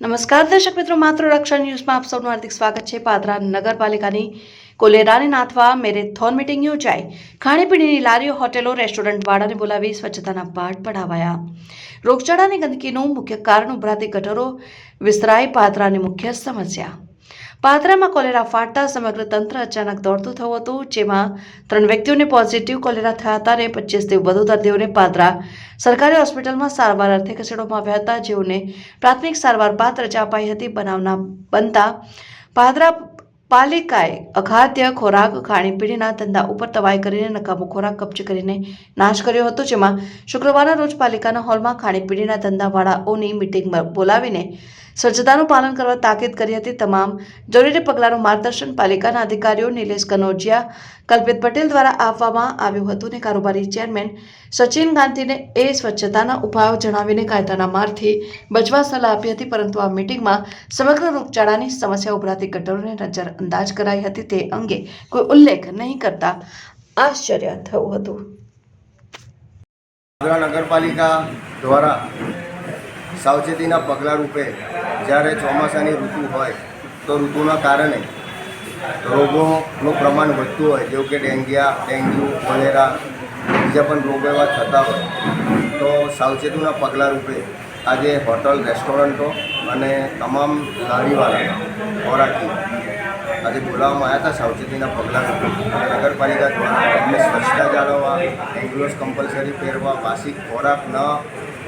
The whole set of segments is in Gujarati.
નમસ્કાર દર્શક મિત્રો, માત્ર રક્ષણ ન્યૂઝમાં આપ સૌનું હાર્દિક સ્વાગત છે. પાદરા નગરપાલિકાની કોલેરાને નાથવા મેરેથોન મિટિંગ યોજાઈ. ખાણીપીણીની લારીઓ, હોટેલો, રેસ્ટોરન્ટ વાળાને બોલાવી સ્વચ્છતાના પાઠ પઢાવાયા. રોગચાળાની ગંદકીનું મુખ્ય કારણ ઉભરાતી ગટરો વિસ્તરાય પાદરાની મુખ્ય સમસ્યા. પાદરામાં કોલેરા ફાટતા સમગ્ર તંત્ર અચાનક દોડતું થયું હતું, જેમાં ત્રણ વ્યક્તિઓને પોઝિટિવ કોલેરા થયા હતા અને પચીસથી વધુ દર્દીઓને પાદરા સરકારી હોસ્પિટલમાં સારવાર અર્થે ખસેડવામાં આવ્યા હતા. જેઓને પ્રાથમિક સારવાર બાદ રજા અપાઈ હતી. બનાવના બનતા પાદરા પાલિકાએ અખાદ્ય ખોરાક ખાણીપીણીના ધંધા ઉપર તવાઈ કરીને નકામો ખોરાક કબજે કરીને નાશ કર્યો હતો. જેમાં શુક્રવારના રોજ પાલિકાના હોલમાં ખાણીપીણીના ધંધાવાળાઓની મિટિંગ બોલાવીને સ્વચ્છતાનું પાલન કરવા તાકીદ કરી હતી. તમામ જરૂરી પગલાંનું માર્ગદર્શન પાલિકાના અધિકારીઓ નિલેશ કનોજિયા કલ્પિત પટેલ દ્વારા આપવામાં આવ્યું હતું અને કારોબારી ચેરમેન સચિન ગાંધીને એ સ્વચ્છતાના ઉપાયો જણાવીને કાયદાના મારથી બચવા સલાહ આપી હતી. પરંતુ આ મિટિંગમાં સમગ્ર રોગચાળાની સમસ્યા ઉભરાતી ગટરોને નજર અંદાજ કરાઈ હતી તે અંગે કોઈ ઉલ્લેખ નહીં કરતા આશ્ચર્ય થયું હતું. નગરપાલિકા દ્વારા સાવચેતીના પગલાં રૂપે જ્યારે ચોમાસાની ઋતુ હોય તો ઋતુના કારણે રોગોનું પ્રમાણ વધતું હોય, જેવું કે ડેન્ગિયા, ડેન્ગ્યુ, કોલેરા, બીજા પણ રોગો એવા થતા હોય, તો સાવચેતીના પગલાં રૂપે આજે હોટલ, રેસ્ટોરન્ટો અને તમામ લારીવાળા ખોરાકી આજે બોલાવવામાં આવ્યા હતા સાવચેતીના પગલાં નગરપાલિકા દ્વારા એમને સ્વચ્છતા જાળવવા એન્ગ્લોસ કમ્પલસરી પહેરવા વાસી ખોરાક ન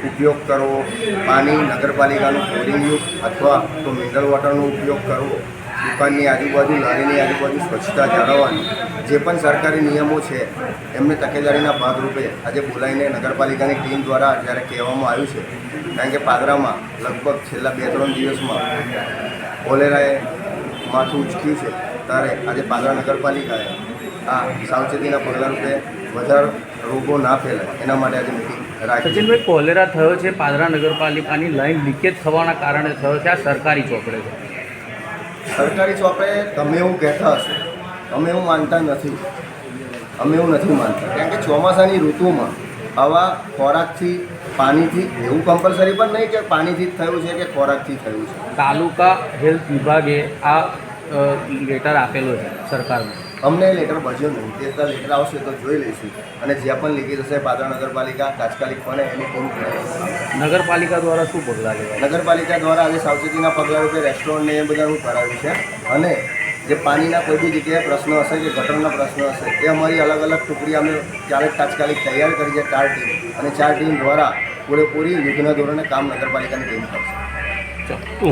ઉપયોગ કરવો, પાણી નગરપાલિકાનું ક્લોરિનયુક્ત અથવા તો મિનરલ વોટરનો ઉપયોગ કરવો, દુકાનની આજુબાજુ લારીની આજુબાજુ સ્વચ્છતા જાળવવાની, જે પણ સરકારી નિયમો છે, એમને તકેદારીના ભાગરૂપે આજે બોલાવીને નગરપાલિકાની ટીમ દ્વારા જ્યારે કહેવામાં આવ્યું છે, કારણ કે પાદરામાં લગભગ છેલ્લા બે ત્રણ દિવસમાં કોલેરાએ માથું ઉચક્યું છે ત્યારે આજે પાદરા નગરપાલિકાએ આ સાવચેતીના પગલા રૂપે વધારે રોગો ના ફેલાય. એના માટે આજે મિટિંગ રાખી છે. સચિનભાઈ કોલેરા થયો છે પાદરા નગરપાલિકાની લાઈન લીકેજ થવાના કારણે થયો છે આ સરકારી ચોપડે છે. સરકારી ચોપડે તમે એવું કહેતા હશો. અમે એવું માનતા નથી. અમે એવું નથી માનતા. કારણ કે ચોમાસાની ઋતુમાં આવા ખોરાકથી પાણીથી એવું કમ્પલસરી પણ નહીં કે પાણીથી જ થયું છે કે ખોરાકથી થયું છે. તાલુકા હેલ્થ વિભાગે આ લેટર આપેલો છે સરકારને. અમને લેટર બચ્યો નહીં. તે લેટર આવશે તો જોઈ લઈશું. અને જ્યાં પણ લીકેજ હશે પાદરા નગરપાલિકા તાત્કાલિક પણ એની ટીમ નગરપાલિકા દ્વારા શું પગલાં લેવાય? નગરપાલિકા દ્વારા આજે સાવચેતીના પગલાં રૂપે રેસ્ટોરન્ટને એ બધાનું કરાવ્યું છે. અને જે પાણીના કોઈ બી જગ્યાએ પ્રશ્નો હશે કે ગટરના પ્રશ્ન હશે, એ અમારી અલગ અલગ ટુકડી અમે ક્યારેક તાત્કાલિક તૈયાર કરી છે ચાર ટીમ. અને ચાર ટીમ દ્વારા પૂરેપૂરી યુદ્ધના ધોરણે કામ નગરપાલિકાની ટીમ કરશે.